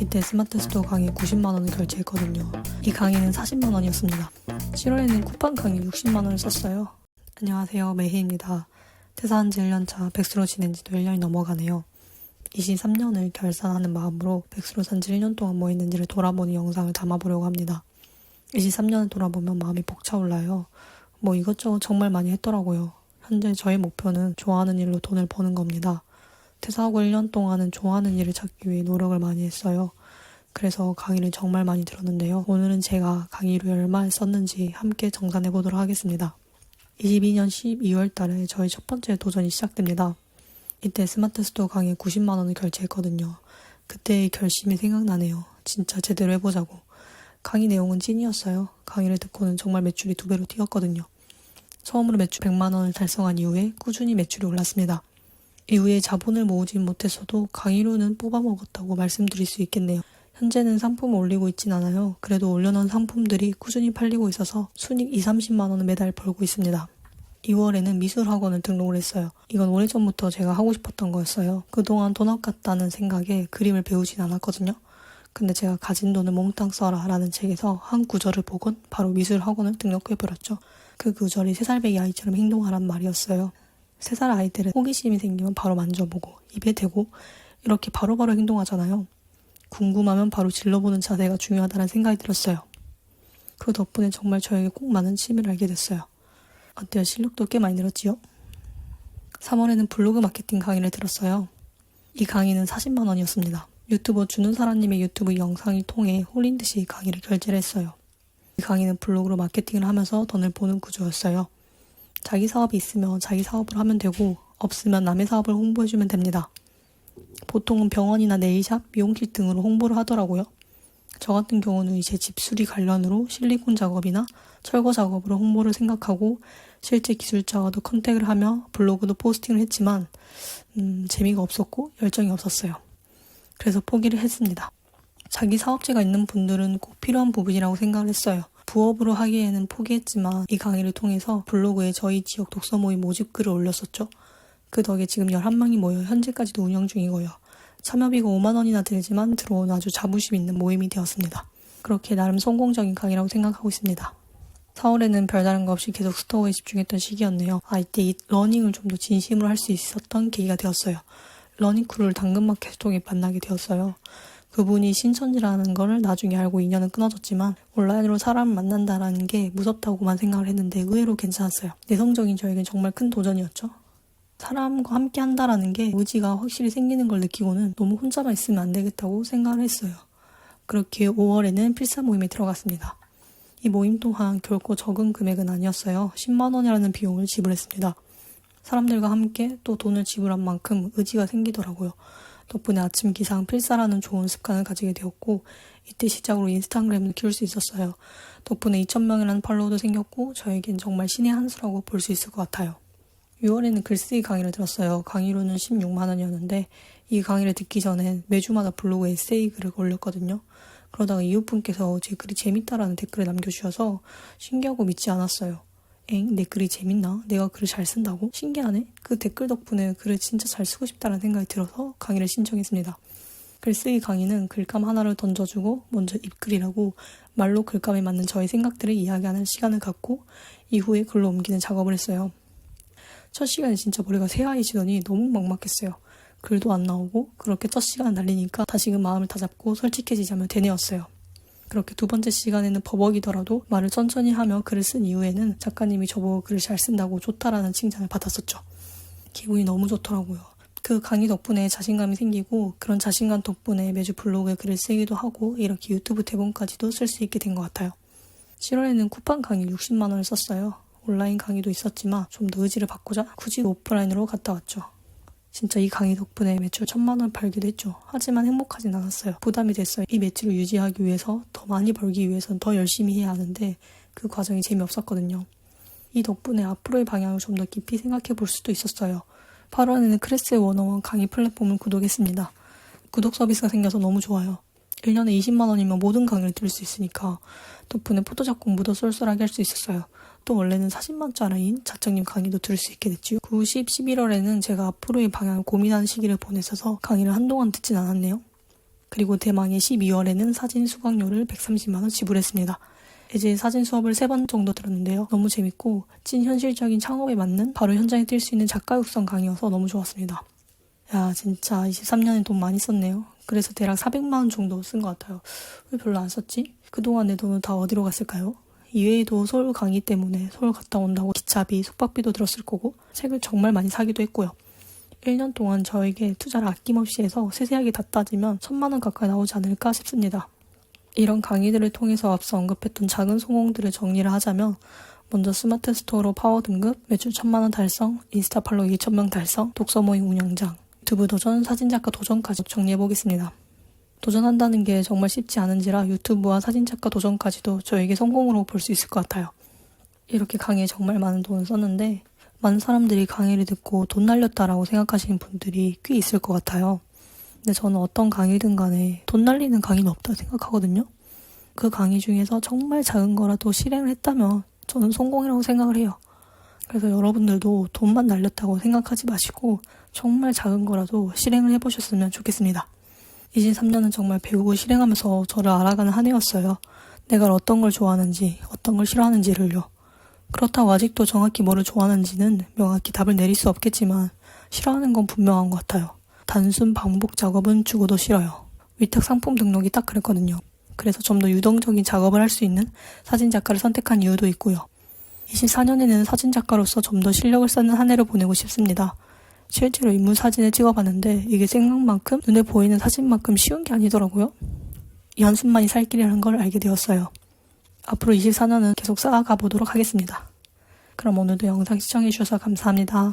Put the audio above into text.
이때 스마트 스토어 강의 90만원을 결제했거든요. 이 강의는 40만원이었습니다. 7월에는 쿠팡 강의 60만원을 썼어요. 안녕하세요. 매희입니다. 퇴사한 지 1년차 백수로 지낸 지도 1년이 넘어가네요. 23년을 결산하는 마음으로 백수로 산 지 1년 동안 뭐 했는지를 돌아보는 영상을 담아보려고 합니다. 23년을 돌아보면 마음이 벅차올라요. 뭐 이것저것 정말 많이 했더라고요. 현재 저의 목표는 좋아하는 일로 돈을 버는 겁니다. 퇴사하고 1년 동안은 좋아하는 일을 찾기 위해 노력을 많이 했어요. 그래서 강의를 정말 많이 들었는데요. 오늘은 제가 강의로 얼마 썼는지 함께 정산해 보도록 하겠습니다. 22년 12월 달에 저희 첫 번째 도전이 시작됩니다. 이때 스마트 스토어 강의 90만 원을 결제했거든요. 그때의 결심이 생각나네요. 진짜 제대로 해보자고. 강의 내용은 찐이었어요. 강의를 듣고는 정말 매출이 두 배로 뛰었거든요. 처음으로 매출 100만 원을 달성한 이후에 꾸준히 매출이 올랐습니다. 이후에 자본을 모으진 못했어도 강의로는 뽑아먹었다고 말씀드릴 수 있겠네요. 현재는 상품을 올리고 있진 않아요. 그래도 올려놓은 상품들이 꾸준히 팔리고 있어서 순익 2, 30만 원을 매달 벌고 있습니다. 2월에는 미술학원을 등록을 했어요. 이건 오래전부터 제가 하고 싶었던 거였어요. 그동안 돈 아깝다는 생각에 그림을 배우진 않았거든요. 근데 제가 가진 돈을 몽땅 써라 라는 책에서 한 구절을 보곤 바로 미술학원을 등록해버렸죠. 그 구절이 세살배기 아이처럼 행동하란 말이었어요. 세 살 아이들은 호기심이 생기면 바로 만져보고 입에 대고 이렇게 바로 바로 행동하잖아요. 궁금하면 바로 질러보는 자세가 중요하다는 생각이 들었어요. 그 덕분에 정말 저에게 꼭 맞는 취미를 알게 됐어요. 어때요? 실력도 꽤 많이 늘었지요? 3월에는 블로그 마케팅 강의를 들었어요. 이 강의는 40만 원이었습니다. 유튜버 준우사라님의 유튜브 영상을 통해 홀린 듯이 강의를 결제를 했어요. 이 강의는 블로그로 마케팅을 하면서 돈을 버는 구조였어요. 자기 사업이 있으면 자기 사업을 하면 되고 없으면 남의 사업을 홍보해주면 됩니다. 보통은 병원이나 네일샵, 미용실 등으로 홍보를 하더라고요. 저 같은 경우는 이제 집수리 관련으로 실리콘 작업이나 철거 작업으로 홍보를 생각하고 실제 기술자와도 컨택을 하며 블로그도 포스팅을 했지만 음, 재미가 없었고 열정이 없었어요. 그래서 포기를 했습니다. 자기 사업체가 있는 분들은 꼭 필요한 부분이라고 생각을 했어요. 부업으로 하기에는 포기했지만 이 강의를 통해서 블로그에 저희 지역 독서 모임 모집 글을 올렸었죠. 그 덕에 지금 11명이 모여 현재까지도 운영 중이고요. 참여비가 5만 원이나 들지만 들어온 아주 자부심 있는 모임이 되었습니다. 그렇게 나름 성공적인 강의라고 생각하고 있습니다. 4월에는 별다른 거 없이 계속 스토어에 집중했던 시기였네요. 아, 이때 이 러닝을 좀 더 진심으로 할 수 있었던 계기가 되었어요. 러닝크루를 당근마켓을 통해 만나게 되었어요. 그분이 신천지라는 거를 나중에 알고 인연은 끊어졌지만 온라인으로 사람을 만난다라는 게 무섭다고만 생각을 했는데 의외로 괜찮았어요. 내성적인 저에겐 정말 큰 도전이었죠. 사람과 함께 한다라는 게 의지가 확실히 생기는 걸 느끼고는 너무 혼자만 있으면 안 되겠다고 생각을 했어요. 그렇게 5월에는 필사 모임에 들어갔습니다. 이 모임 또한 결코 적은 금액은 아니었어요. 10만 원이라는 비용을 지불했습니다. 사람들과 함께 또 돈을 지불한 만큼 의지가 생기더라고요. 덕분에 아침 기상 필사라는 좋은 습관을 가지게 되었고 이때 시작으로 인스타그램을 키울 수 있었어요. 덕분에 2,000명이라는 팔로워도 생겼고 저에겐 정말 신의 한 수라고 볼 수 있을 것 같아요. 6월에는 글쓰기 강의를 들었어요. 강의로는 16만 원이었는데 이 강의를 듣기 전엔 매주마다 블로그에 에세이 글을 올렸거든요. 그러다가 이웃분께서 제 글이 재밌다라는 댓글을 남겨주셔서 신기하고 믿지 않았어요. 엥? 내 글이 재밌나? 내가 글을 잘 쓴다고? 신기하네? 그 댓글 덕분에 글을 진짜 잘 쓰고 싶다는 생각이 들어서 강의를 신청했습니다. 글쓰기 강의는 글감 하나를 던져주고 먼저 입글이라고 말로 글감에 맞는 저의 생각들을 이야기하는 시간을 갖고 이후에 글로 옮기는 작업을 했어요. 첫 시간에 진짜 머리가 새하얘지더니 너무 막막했어요. 글도 안 나오고 그렇게 첫 시간을 날리니까 다시금 마음을 다잡고 솔직해지자며 되뇌었어요. 그렇게 두 번째 시간에는 버벅이더라도 말을 천천히 하며 글을 쓴 이후에는 작가님이 저보고 글을 잘 쓴다고 좋다라는 칭찬을 받았었죠. 기분이 너무 좋더라고요. 그 강의 덕분에 자신감이 생기고 그런 자신감 덕분에 매주 블로그에 글을 쓰기도 하고 이렇게 유튜브 대본까지도 쓸 수 있게 된 것 같아요. 7월에는 쿠팡 강의 60만 원을 썼어요. 온라인 강의도 있었지만 좀 더 의지를 바꾸자 굳이 오프라인으로 갔다 왔죠. 진짜 이 강의 덕분에 매출 천만 원 벌기도 했죠. 하지만 행복하진 않았어요. 부담이 됐어요. 이 매출을 유지하기 위해서 더 많이 벌기 위해선 더 열심히 해야 하는데 그 과정이 재미없었거든요. 이 덕분에 앞으로의 방향을 좀 더 깊이 생각해 볼 수도 있었어요. 8월에는 크레스 원어원 강의 플랫폼을 구독했습니다. 구독 서비스가 생겨서 너무 좋아요. 1년에 20만 원이면 모든 강의를 들을 수 있으니까 덕분에 포토작 공부도 쏠쏠하게 할 수 있었어요. 또 원래는 40만짜리인 자청님 강의도 들을 수 있게 됐지요. 9, 10, 11월에는 제가 앞으로의 방향을 고민하는 시기를 보냈어서 강의를 한동안 듣진 않았네요. 그리고 대망의 12월에는 사진 수강료를 130만원 지불했습니다. 이제 사진 수업을 세 번 정도 들었는데요. 너무 재밌고 찐 현실적인 창업에 맞는 바로 현장에 뛸 수 있는 작가 육성 강의여서 너무 좋았습니다. 야 진짜 23년에 돈 많이 썼네요. 그래서 대략 400만 원 정도 쓴 것 같아요. 왜 별로 안 썼지? 그동안 내 돈은 다 어디로 갔을까요? 이외에도 서울 강의 때문에 서울 갔다 온다고 기차비, 숙박비도 들었을 거고 책을 정말 많이 사기도 했고요. 1년 동안 저에게 투자를 아낌없이 해서 세세하게 다 따지면 천만 원 가까이 나오지 않을까 싶습니다. 이런 강의들을 통해서 앞서 언급했던 작은 성공들을 정리를 하자면 먼저 스마트 스토어로 파워 등급, 매출 천만 원 달성, 인스타 팔로우 2천 명 달성, 독서 모임 운영장, 유튜브 도전, 사진작가 도전까지 정리해 보겠습니다. 도전한다는 게 정말 쉽지 않은지라 유튜브와 사진작가 도전까지도 저에게 성공으로 볼 수 있을 것 같아요. 이렇게 강의에 정말 많은 돈을 썼는데 많은 사람들이 강의를 듣고 돈 날렸다라고 생각하시는 분들이 꽤 있을 것 같아요. 근데 저는 어떤 강의든 간에 돈 날리는 강의는 없다 생각하거든요. 그 강의 중에서 정말 작은 거라도 실행을 했다면 저는 성공이라고 생각을 해요. 그래서 여러분들도 돈만 날렸다고 생각하지 마시고 정말 작은 거라도 실행을 해보셨으면 좋겠습니다. 23년은 정말 배우고 실행하면서 저를 알아가는 한 해였어요. 내가 어떤 걸 좋아하는지, 어떤 걸 싫어하는지를요. 그렇다고 아직도 정확히 뭐를 좋아하는지는 명확히 답을 내릴 수 없겠지만 싫어하는 건 분명한 것 같아요. 단순 반복 작업은 죽어도 싫어요. 위탁 상품 등록이 딱 그랬거든요. 그래서 좀 더 유동적인 작업을 할 수 있는 사진 작가를 선택한 이유도 있고요. 24년에는 사진 작가로서 좀 더 실력을 쌓는 한 해를 보내고 싶습니다. 실제로 인물 사진을 찍어봤는데 이게 생각만큼 눈에 보이는 사진만큼 쉬운 게 아니더라고요. 이 한숨만이 살 길이라는 걸 알게 되었어요. 앞으로 24년은 계속 쌓아가 보도록 하겠습니다. 그럼 오늘도 영상 시청해주셔서 감사합니다.